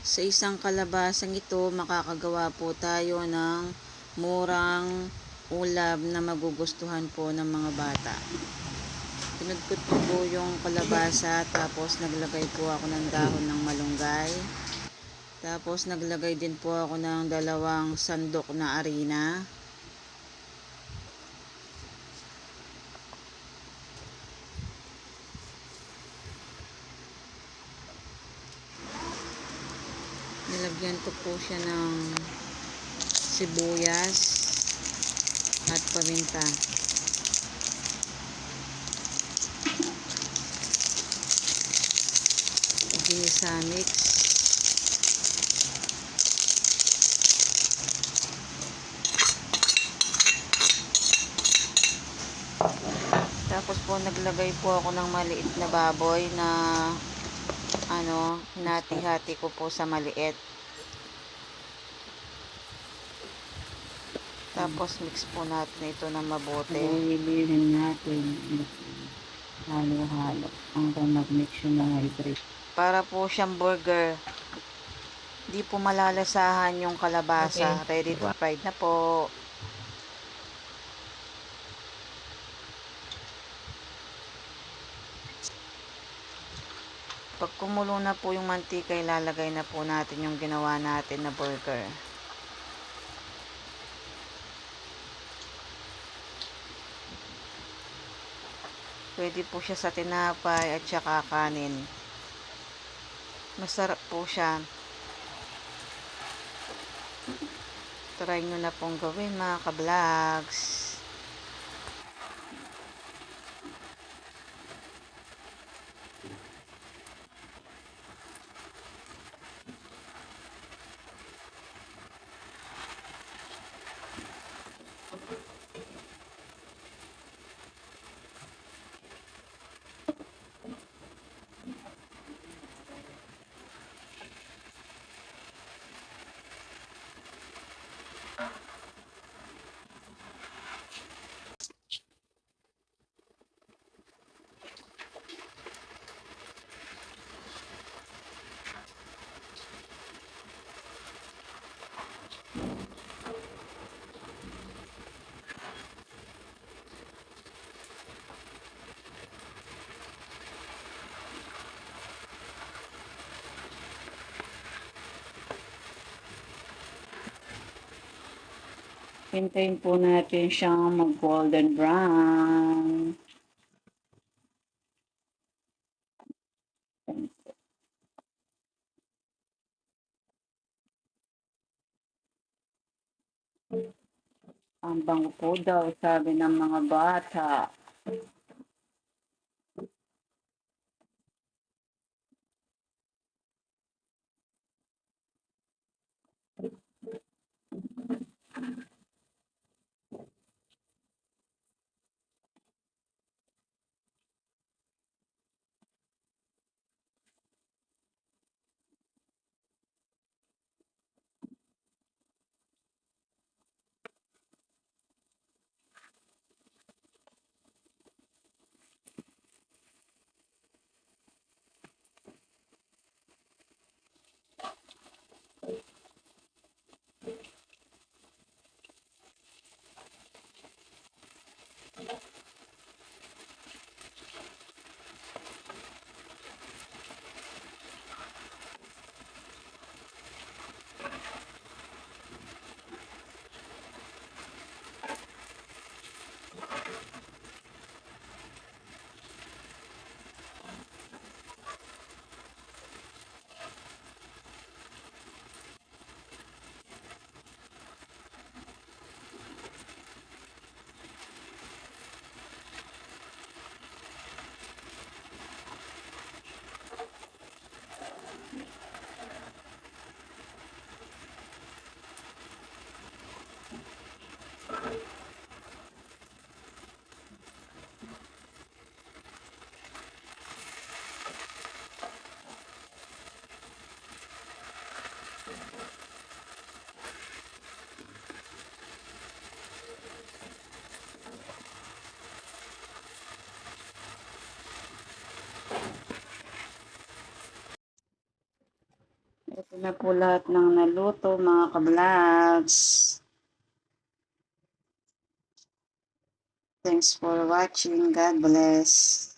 Sa isang kalabasang ito, makakagawa po tayo ng murang ulam na magugustuhan po ng mga bata. Pinudkot ko po yung kalabasa, tapos naglagay po ako ng dahon ng malunggay. Tapos naglagay din po ako ng dalawang sandok na arena. Nilagyan ko po siya ng sibuyas at paminta. Ginisa mix. Tapos po naglagay po ako ng maliit na baboy na ano, hinati-hati ko po sa maliit. Tapos mix po natin ito na mabuti. Ibilihin natin halo-halo hanggang mag-mix yung mga ibre. Para po siyang burger. Di po malalasahan yung kalabasa. Ready to fried na po. Pag kumulo na po yung mantika, ilalagay na po natin yung ginawa natin na burger. Pwede po siya sa tinapay at saka kanin. Masarap po siya. Try nyo na pong gawin mga ka-vlogs. Hintayin po natin siyang mag-golden brown. Ang bango po daw, sabi ng mga bata. Na po lahat ng naluto mga kablags. Thanks for watching. God bless.